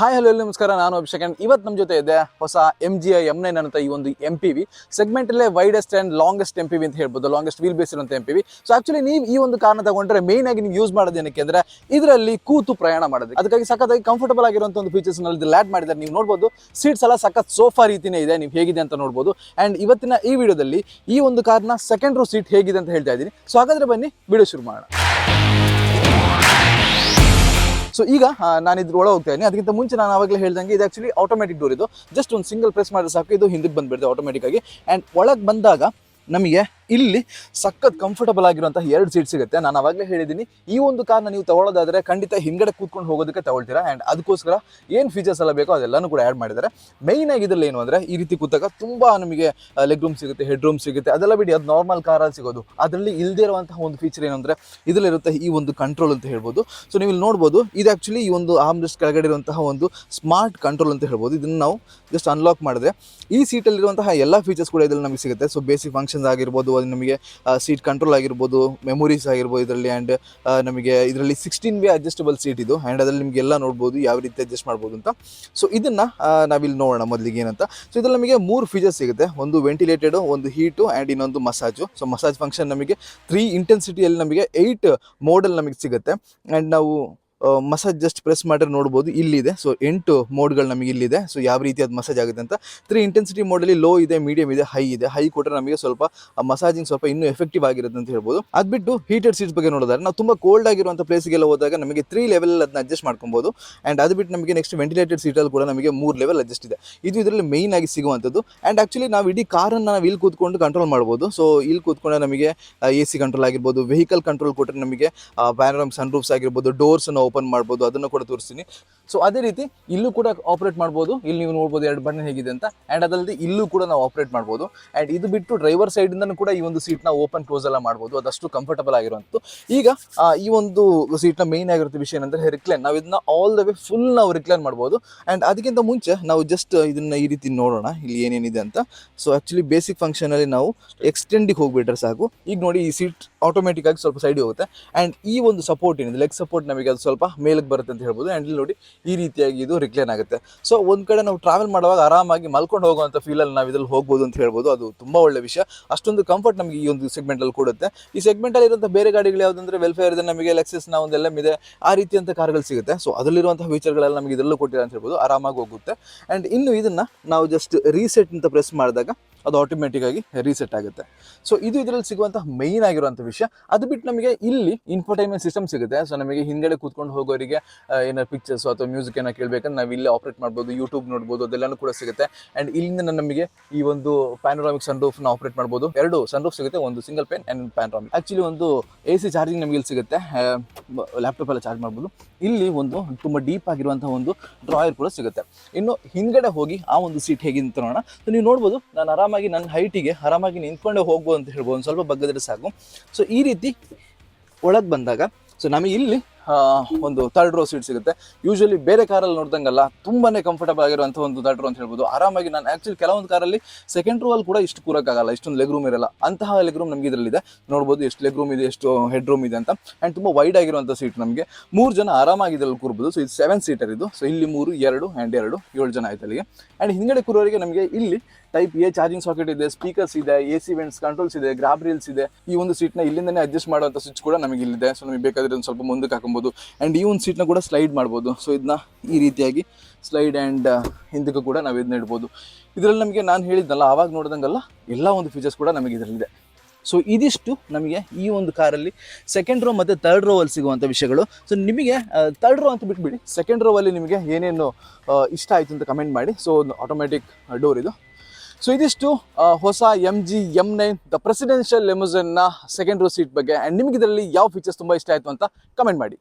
Hi hello ನಮಸ್ಕಾರ ನಾನು Abhishek and ಇವತ್ತು ನಮ್ಮ ಜೊತೆ ಇದೆ ಹೊಸ M G I M nine ಅಂತ ಈ ಒಂದು M P V ಸೆಗ್ಮೆಂಟಲ್ಲೇ widest and longest M P V ಅಂತ ಹೇಳ್ಬೋದು. ಲಾಂಗೆಸ್ಟ್ ವೀಲ್ ಬೇಸ್ ಇರುವಂಥ M P V so actually ನೀವು ಈ ಒಂದು ಕಾರಣ ತಗೊಂಡ್ರೆ ಮೇನ್ ಆಗಿ ನೀವು ಯೂಸ್ ಮಾಡೋದು ಏನಕ್ಕೆ ಅಂದ್ರೆ ಇದರಲ್ಲಿ ಕೂತು ಪ್ರಯಾಣ ಮಾಡೋದು. ಅದಕ್ಕಾಗಿ ಸಖತ್ತಾಗಿ ಕಂಫರ್ಟಬಲ್ ಆಗಿರುವಂಥ ಒಂದು ಫೀಚರ್ಸ್ನಲ್ಲಿ ಲ್ಯಾಡ್ ಮಾಡಿದ್ದಾರೆ. ನೀವು ನೋಡ್ಬೋದು ಸೀಟ್ಸ್ ಎಲ್ಲ ಸಖತ್ ಸೋಫಾ ರೀತಿನೇ ಇದೆ. ನೀವು ಹೇಗಿದೆ ಅಂತ ನೋಡ್ಬೋದು. ಆ್ಯಂಡ್ ಇವತ್ತಿನ ಈ ವಿಡಿಯೋದಲ್ಲಿ ಈ ಒಂದು ಕಾರ್ನ ಸೆಕೆಂಡ್ ರೋ ಸೀಟ್ ಹೇಗಿದೆ ಅಂತ ಹೇಳ್ತಾ ಇದ್ದೀನಿ. ಸೊ ಹಾಗಾದ್ರೆ ಬನ್ನಿ ವಿಡಿಯೋ ಶುರು ಮಾಡೋಣ. ಸೊ ಈಗ ನಾನು ಇದ್ರ ಒಳಗೆ ಹೋಗ್ತಾ ಇದ್ದೀನಿ ಅದಕ್ಕಿಂತ ಮುಂಚೆ ನಾನು ಆವಾಗಲೇ ಹೇಳ್ದಂಗೆ ಇದು ಆಕ್ಚುಲಿ ಆಟೋಮೆಟಿಕ್ ಡೋರ್ ಇದು. ಜಸ್ಟ್ ಒಂದು ಸಿಂಗಲ್ ಪ್ರೆಸ್ ಮಾಡಿದ್ರೆ ಸಾಕು. ಇದು ಹಿಂದಕ್ಕೆ ಬಂದ್ಬಿಡುತ್ತೆ ಆಟೋಮೆಟಿಕ್ ಆಗಿ. ಆ್ಯಂಡ್ ಒಳಗೆ ಬಂದಾಗ ನಮಗೆ ಇಲ್ಲಿ ಸಖತ್ ಕಂಫರ್ಟಬಲ್ ಆಗಿರುವಂತಹ ಎರಡು ಸೀಟ್ ಸಿಗುತ್ತೆ. ನಾನು ಅವಾಗಲೇ ಹೇಳಿದ್ದೀನಿ ಈ ಒಂದು ಕಾರ್ನ ನೀವು ತಗೊಳ್ಳೋದಾದ್ರೆ ಖಂಡಿತ ಹಿಂಗಡೆ ಕೂತ್ಕೊಂಡು ಹೋಗೋದಕ್ಕೆ ತಗೊಳ್ತೀರಾ ಆ್ಯಂಡ್ ಅದಕ್ಕೋಸ್ಕರ ಏನು ಫೀಚರ್ಸ್ ಎಲ್ಲ ಬೇಕೋ ಅದೆಲ್ಲನೂ ಕೂಡ ಆ್ಯಡ್ ಮಾಡಿದ್ದಾರೆ. ಮೈನ್ ಆಗಿ ಇದ್ರಲ್ಲಿ ಏನು ಅಂದರೆ, ಈ ರೀತಿ ಕೂತಾಗ ತುಂಬ ನಮಗೆ ಲೆಗ್ ರೂಮ್ ಸಿಗುತ್ತೆ ಹೆಡ್ ರೂಮ್ ಸಿಗುತ್ತೆ, ಅದೆಲ್ಲ ಬಿಡಿ, ಅದು ನಾರ್ಮಲ್ ಕಾರಲ್ಲಿ ಸಿಗೋದು. ಅದರಲ್ಲಿ ಇಲ್ಲದೇ ಇರುವಂತಹ ಒಂದು ಫೀಚರ್ ಏನು ಅಂದರೆ, ಇದರಲ್ಲಿರುತ್ತೆ ಈ ಒಂದು ಕಂಟ್ರೋಲ್ ಅಂತ ಹೇಳ್ಬೋದು. ಸೊ ನೀವು ಇಲ್ಲಿ ನೋಡ್ಬೋದು, ಇದು ಆ್ಯಕ್ಚುಲಿ ಈ ಒಂದು ಆರ್ಮ್ರೆಸ್ಟ್ ಕೆಳಗಡೆ ಇರುವಂತಹ ಒಂದು ಸ್ಮಾರ್ಟ್ ಕಂಟ್ರೋಲ್ ಅಂತ ಹೇಳ್ಬೋದು. ಇದನ್ನು ನಾವು ಜಸ್ಟ್ ಅನ್ಲಾಕ್ ಮಾಡಿದ್ರೆ, ಈ ಸೀಟಲ್ಲಿರುವಂತಹ ಎಲ್ಲ ಫೀಚರ್ಸ್ ಕೂಡ ಇದರಲ್ಲಿ ನಮಗೆ ಸಿಗುತ್ತೆ. ಸೊ ಬೇಸಿಕ್ ಫಂಕ್ಷನ್ಸ್ ಆಗಿರ್ಬೋದು ಅದು ನಮಗೆ ಸೀಟ್ ಕಂಟ್ರೋಲ್ ಆಗಿರ್ಬೋದು ಮೆಮೊರೀಸ್ ಆಗಿರ್ಬೋದು ಇದರಲ್ಲಿ ಆ್ಯಂಡ್ ನಮಗೆ ಇದರಲ್ಲಿ ಸಿಕ್ಸ್ಟೀನ್ ವೇ ಅಡ್ಜಸ್ಟಬಲ್ ಸೀಟ್ ಇದು ಆ್ಯಂಡ್ ಅದರಲ್ಲಿ ನಿಮಗೆ ಎಲ್ಲ ನೋಡ್ಬೋದು, ಯಾವ ರೀತಿ ಅಡ್ಜಸ್ಟ್ ಮಾಡ್ಬೋದು ಅಂತ. ಸೊ ಇದನ್ನು ನಾವಿಲ್ಲಿ ನೋಡೋಣ ಮೊದಲಿಗೆ ಏನಂತ. ಸೊ ಇದರಲ್ಲಿ ನಮಗೆ ಮೂರು ಫೀಚರ್ಸ್ ಸಿಗುತ್ತೆ. ಒಂದು ವೆಂಟಿಲೇಟೆಡು ಒಂದು ಹೀಟು ಆ್ಯಂಡ್ ಇನ್ನೊಂದು ಮಸಾಜು ಸೊ ಮಸಾಜ್ ಫಂಕ್ಷನ್ ನಮಗೆ ತ್ರೀ ಇಂಟೆನ್ಸಿಟಿಯಲ್ಲಿ ನಮಗೆ ಏಯ್ಟ್ ಮೋಡಲ್ ನಮಗೆ ಸಿಗುತ್ತೆ. ಆ್ಯಂಡ್ ನಾವು ಮಸಾಜ್ ಜಸ್ಟ್ ಪ್ರೆಸ್ ಮಾಡಿದ್ರೆ ನೋಡ್ಬೋದು, ಇಲ್ಲಿದೆ. ಸೊ ಎಂಟು ಮೋಡ್ಗಳು ನಮಗೆ ಇಲ್ಲಿದೆ. ಸೊ ಯಾವ ರೀತಿ ಅದು ಮಸಾಜ್ ಆಗುತ್ತೆ ಅಂತ. ತ್ರೀ ಇಂಟೆನ್ಸಿಟಿ ಮೋಡಲ್ಲಿ ಲೋ ಇದೆ ಮೀಡಿಯಂ ಇದೆ ಹೈ ಇದೆ. ಹೈ ಕೊಟ್ಟರೆ ನಮಗೆ ಸ್ವಲ್ಪ ಮಸಾಜಿಂಗ್ ಸ್ವಲ್ಪ ಇನ್ನೂ ಎಫೆಕ್ಟಿವ್ ಆಗಿರುತ್ತೆ ಅಂತ ಹೇಳ್ಬೋದು. ಅದ್ಬಿಟ್ಟು ಹೀಟೆಡ್ ಸೀಟ್ಸ್ ಬಗ್ಗೆ ನೋಡಿದ್ರೆ ನಾವು ತುಂಬ ಕೋಲ್ಡ್ ಆಗಿರುವಂಥ ಪ್ಲೇಸ್ಗೆಲ್ಲ ಹೋದಾಗ ನಮಗೆ ತ್ರೀ ಲೆವೆಲ್ ಅದನ್ನ ಅಡ್ಜಸ್ಟ್ ಮಾಡ್ಕೊಬೋದು. ಆ್ಯಂಡ್ ಅದು ಬಿಟ್ಟು ನಮಗೆ ನೆಕ್ಸ್ಟ್ ವೆಂಟಿಲೇಟೆಡ್ ಸೀಟಲ್ಲಿ ಕೂಡ ನಮಗೆ ಮೂರು ಲೆವೆಲ್ ಅಡ್ಜಸ್ಟ್ ಇದೆ. ಇದು ಇದರಲ್ಲಿ ಮೈನ್ ಆಗಿ ಸಿಗುವಂಥದ್ದು. ಆ್ಯಂಡ್ ಆ್ಯಕ್ಚುಲಿ ನಾವು ಇಡೀ ಕಾರನ್ನು ನಾವು ಇಲ್ಲಿ ಕೂತ್ಕೊಂಡು ಕಂಟ್ರೋಲ್ ಮಾಡ್ಬೋದು. ಸೊ ಇಲ್ಲಿ ಕೂತ್ಕೊಂಡ್ರೆ ನಮಗೆ ಎ ಸಿ ಕಂಟ್ರೋಲ್ ಆಗಿರ್ಬೋದು ವೆಹಿಕಲ್ ಕಂಟ್ರೋಲ್ ಕೊಟ್ಟರೆ ನಮಗೆ ಪ್ಯಾನರಮ್ ಸನ್ ರೂಫ್ಸ್ ಆಗಿರ್ಬೋದು ಡೋರ್ಸನ್ನು ಓಪನ್ ಮಾಡ್ಬೋದು, ಅದನ್ನು ಕೂಡ ತೋರಿಸ್ತೀನಿ. ಸೊ ಅದೇ ರೀತಿ ಇಲ್ಲೂ ಕೂಡ ಆಪರೇಟ್ ಮಾಡ್ಬೋದು. ಇಲ್ಲಿ ನೀವು ನೋಡ್ಬೋದು ಎರಡು ಬಟನ್ ಹೇಗಿದೆ ಅಂತ. ಆ್ಯಂಡ್ ಅದಲ್ಲದೆ ಇಲ್ಲೂ ಕೂಡ ನಾವು ಆಪರೇಟ್ ಮಾಡ್ಬೋದು. ಆ್ಯಂಡ್ ಇದು ಬಿಟ್ಟು ಡ್ರೈವರ್ ಸೈಡಿಂದನೂ ಕೂಡ ಈ ಒಂದು ಸೀಟ್ನ ಓಪನ್ ಕ್ಲೋಸ್ ಎಲ್ಲ ಮಾಡ್ಬೋದು. ಅದಷ್ಟು ಕಂಫರ್ಟಬಲ್ ಆಗಿರುವಂಥದ್ದು. ಈಗ ಈ ಒಂದು ಸೀಟ್ನ ಮೇಯ್ನ್ ಆಗಿರುತ್ತೆ ವಿಷಯ ಏನಂದರೆ ರಿಕ್ಲೈನ್ ನಾವು ಇದನ್ನ ಆಲ್ ದ ವೇ ಫುಲ್ ನಾವು ರಿಕ್ಲೈನ್ ಮಾಡ್ಬೋದು. ಆ್ಯಂಡ್ ಅದಕ್ಕಿಂತ ಮುಂಚೆ ನಾವು ಜಸ್ಟ್ ಇದನ್ನು ಈ ರೀತಿ ನೋಡೋಣ. ಇಲ್ಲಿ ಏನೇನಿದೆ ಅಂತ. ಸೊ ಆ್ಯಕ್ಚುಲಿ ಬೇಸಿಕ್ ಫಂಕ್ಷನಲ್ಲಿ ನಾವು ಎಕ್ಸ್ಟೆಂಡಿಗೆ ಹೋಗ್ಬಿಟ್ರೆ ಸಾಕು. ಈಗ ನೋಡಿ ಈ ಸೀಟ್ ಆಟೋಮೆಟಿಕ್ ಆಗಿ ಸ್ವಲ್ಪ ಸೈಡ್ ಹೋಗುತ್ತೆ. ಆ್ಯಂಡ್ ಈ ಒಂದು ಸಪೋರ್ಟ್ ಏನಿದೆ? ಲೆಗ್ ಸಪೋರ್ಟ್ ನಮಗೆ ಅದು ಸ್ವಲ್ಪ ಮೇಲಕ್ಕೆ ಬರುತ್ತೆ ಅಂತ ಹೇಳ್ಬೋದು. ಆ್ಯಂಡ್ ಇಲ್ಲಿ ನೋಡಿ ಈ ರೀತಿಯಾಗಿ ಇದು ರಿಕ್ಲೈನ್ ಆಗುತ್ತೆ. ಸೊ ಒಂದು ಕಡೆ ನಾವು ಟ್ರಾವೆಲ್ ಮಾಡುವಾಗ ಆರಾಮಾಗಿ ಮಲ್ಕೊಂಡು ಹೋಗುವಂಥ ಫೀಲಲ್ಲಿ ನಾವು ಇದ್ರಲ್ಲಿ ಹೋಗ್ಬೋದು ಅಂತ ಹೇಳ್ಬೋದು. ಅದು ತುಂಬ ಒಳ್ಳೆ ವಿಷಯ. ಅಷ್ಟೊಂದು ಕಂಫರ್ಟ್ ನಮಗೆ ಈ ಒಂದು ಸೆಗ್ಮೆಂಟಲ್ಲಿ ಕೊಡುತ್ತೆ. ಈ ಸೆಗ್ಮೆಂಟಲ್ಲಿ ಇರುವಂಥ ಬೇರೆ ಗಾಡಿಗಳು ಯಾವುದಂದ್ರೆ ವೆಲ್ಫೇರ್ ಇದೆ, ನಮಗೆ ಲೆಕ್ಸಸ್ ಒಂದು ಒಂದೆಲ್ಲ ಇದೆ. ಆ ರೀತಿಯಂಥ ಕಾರ್ಗಳು ಸಿಗುತ್ತೆ. ಸೊ ಅದರಲ್ಲಿರುವಂಥ ಫೀಚರ್ಗಳೆಲ್ಲ ನಮಗೆ ಇದರಲ್ಲೂ ಕೊಟ್ಟಿಲ್ಲ ಅಂತ ಹೇಳ್ಬೋದು. ಆರಾಮಾಗಿ ಹೋಗುತ್ತೆ. ಆ್ಯಂಡ್ ಇನ್ನು ಇದನ್ನು ನಾವು ಜಸ್ಟ್ ರೀಸೆಟ್ ಅಂತ ಪ್ರೆಸ್ ಮಾಡಿದಾಗ ಅದು ಆಟೋಮೆಟಿಕ್ ಆಗಿ ರೀಸೆಟ್ ಆಗುತ್ತೆ. ಸೊ ಇದು ಇದರಲ್ಲಿ ಸಿಗುವಂತಹ ಮೈನ್ ಆಗಿರುವಂಥ ವಿಷಯ. ಅದು ಬಿಟ್ಟು ನಮಗೆ ಇಲ್ಲಿ ಇನ್ಫೋಟೈನ್ಮೆಂಟ್ ಸಿಸ್ಟಮ್ ಸಿಗುತ್ತೆ. ಸೊ ನಮಗೆ ಹಿಂದ್ಗಡೆ ಕೂತ್ಕೊಂಡು ಹೋಗೋರಿಗೆ ಏನಾರು ಪಿಕ್ಚರ್ಸ್ ಅಥವಾ ಮ್ಯೂಸಿಕ್ ಏನೋ ಕೇಳಬೇಕಂದ್ರೆ ನಾವು ಇಲ್ಲೇ ಆಪ್ರೇಟ್ ಮಾಡ್ಬೋದು ಯೂಟ್ಯೂಬ್ ನೋಡ್ಬೋದು, ಅದೆಲ್ಲನೂ ಕೂಡ ಸಿಗುತ್ತೆ. ಆ್ಯಂಡ್ ಇಲ್ಲಿಂದ ನಮಗೆ ಈ ಒಂದು ಪ್ಯಾನೋರಾಮಿಕ್ ಸನ್ ರೂಫ್ನ ಆಪ್ರೇಟ್ ಮಾಡ್ಬೋದು. ಎರಡು ಸನ್ ರೂಫ್ ಸಿಗುತ್ತೆ, ಒಂದು single pane and panoramic actually ಒಂದು ಎ ಸಿ ಚಾರ್ಜಿಂಗ್ ನಮಗೆ ಇಲ್ಲಿ ಸಿಗುತ್ತೆ. ಲ್ಯಾಪ್ಟಾಪ್ ಎಲ್ಲ ಚಾರ್ಜ್ ಮಾಡ್ಬೋದು. ಇಲ್ಲಿ ಒಂದು ತುಂಬ ಡೀಪ್ ಆಗಿರುವಂಥ ಒಂದು ಡ್ರಾಯರ್ ಕೂಡ ಸಿಗುತ್ತೆ. ಇನ್ನು ಹಿಂದ್ಗಡೆ ಹೋಗಿ ಆ ಒಂದು ಸೀಟ್ ಹೇಗೆ ಅಂತ ನೋಡೋಣ. ಸೊ ನೀವು ನೋಡ್ಬೋದು, ನಾನು ಆರಾಮಾಗಿ ನನ್ನ ಹೈಟಿಗೆ ಆರಾಮಾಗಿ ನಿಂತ್ಕೊಂಡೇ ಹೋಗ್ಬೋದು ಅಂತ ಹೇಳ್ಬೋದು. ಒಂದು ಸ್ವಲ್ಪ ಬಗ್ಗದ್ರೆ ಸಾಕು. ಸೊ ಈ ರೀತಿ ಒಳಗೆ ಬಂದಾಗ ಸೊ ನಮಗೆ ಇಲ್ಲಿ ಒಂದು ಥರ್ಡ್ ರೋ ಸೀಟ್ ಸಿಗುತ್ತೆ. ಯೂಶಲಿ ಬೇರೆ ಕಾರಲ್ಲಿ ನೋಡ್ದಂಗಲ್ಲ, ತುಂಬಾನೇ ಕಂಫರ್ಟಬಲ್ ಆಗಿರುವಂಥ ಒಂದು ಥರ್ಡ್ ರೋ ಅಂತ ಹೇಳ್ಬೋದು. ಆರಾಮಾಗಿ ನಾನು ಆ್ಯಕ್ಚುಲಿ ಕೆಲವೊಂದು ಕಾರಲ್ಲಿ ಸೆಕೆಂಡ್ ರೋ ಅಲ್ಲಿ ಕೂಡ ಇಷ್ಟು ಕೂರಕ್ಕಾಗಲ್ಲ ಇಷ್ಟೊಂದು ಲೆಗ್ ರೂಮ್ ಇರಲ್ಲ. ಅಂತಹ ಲೆಗ್ ರೂಮ್ ನಮಗೆ ಇದರಲ್ಲಿದೆ. ನೋಡ್ಬೋದು ಎಷ್ಟು ಲೆಗ್ ರೂಮ್ ಇದೆ, ಎಷ್ಟು ಹೆಡ್ ರೂಮ್ ಇದೆ ಅಂತ. ಆ್ಯಂಡ್ ತುಂಬ ವೈಡ್ ಆಗಿರುವಂಥ ಸೀಟ್ ನಮಗೆ. ಮೂರು ಜನ ಆರಾಮಾಗಿ ಇದರಲ್ಲಿ ಕೂರ್ಬೋದು. ಸೊ ಇದು ಸೆವೆನ್ ಸೀಟರ್ ಇದು. ಸೊ ಇಲ್ಲಿ ಮೂರು, ಎರಡು ಆ್ಯಂಡ್ ಎರಡು, ಏಳು ಜನ ಆಯ್ತು ಅಲ್ಲಿಗೆ. ಆ್ಯಂಡ್ ಹಿಂದ್ಗಡೆ ಕೂರೋರಿಗೆ ನಮಗೆ ಇಲ್ಲಿ ಟೈಪ್ ಎ ಚಾರ್ಜಿಂಗ್ ಸಾಕೆಟ್ ಇದೆ ಸ್ಪೀಕರ್ಸ್ ಇದೆ ಎ ಸಿ ವೆಂಟ್ಸ್ ಕಂಟ್ರೋಲ್ಸ್ ಇದೆ ಗ್ರಾಬ್ ರೀಲ್ಸ್ ಇದೆ. ಈ ಒಂದು ಸೀಟ್ನ ಇಲ್ಲಿಂದನೇ ಅಡ್ಜಸ್ಟ್ ಮಾಡುವಂಥ ಸ್ವಿಚ್ ಕೂಡ ನಮಗೆ ಇಲ್ಲಿದೆ. ಸೊ ನಮಗೆ ಬೇಕಾದ್ರೆ ಒಂದು ಸ್ವಲ್ಪ ಮುಂದಕ್ಕೆ ಹಾಕೊಬೋದು ಆ್ಯಂಡ್ ಈ ಒಂದು ಸೀಟ್ನ ಕೂಡ ಸ್ಲೈಡ್ ಮಾಡ್ಬೋದು. ಸೊ ಇದನ್ನ ಈ ರೀತಿಯಾಗಿ ಸ್ಲೈಡ್ ಆ್ಯಂಡ್ ಹಿಂದಕ್ಕೂ ಕೂಡ ನಾವು ಇದನ್ನ ಇಡ್ಬೋದು. ಇದರಲ್ಲಿ ನಮಗೆ ನಾನು ಹೇಳಿದ್ನಲ್ಲ, ಆವಾಗ ನೋಡಿದಂಗಲ್ಲ, ಎಲ್ಲ ಒಂದು ಫೀಚರ್ಸ್ ಕೂಡ ನಮಗೆ ಇದರಲ್ಲಿದೆ. ಸೊ ಇದಿಷ್ಟು ನಮಗೆ ಈ ಒಂದು ಕಾರಲ್ಲಿ ಸೆಕೆಂಡ್ ರೋ ಮತ್ತು ತರ್ಡ್ ರೋ ಅಲ್ಲಿ ಸಿಗುವಂಥ ವಿಷಯಗಳು. ಸೊ ನಿಮಗೆ ತರ್ಡ್ ರೋ ಅಂತ ಬಿಟ್ಬಿಡಿ. ಸೆಕೆಂಡ್ ರೋ ಅಲ್ಲಿ ನಿಮಗೆ ಏನೇನು ಇಷ್ಟ ಆಯಿತು ಅಂತ ಕಮೆಂಟ್ ಮಾಡಿ. ಸೊ ಒಂದು ಆಟೋಮೆಟಿಕ್ ಡೋರ್ ಇದು. ಸೊ ಇದಿಷ್ಟು ಹೊಸ M G M nine the presidential ಲೆಮೋಸನ್ನ second row seat ಬಗ್ಗೆ ಆ್ಯಂಡ್ ನಿಮಗೆ ಇದರಲ್ಲಿ ಯಾವ ಫೀಚರ್ಸ್ ತುಂಬ ಇಷ್ಟ ಆಯಿತು ಅಂತ ಕಮೆಂಟ್ ಮಾಡಿ.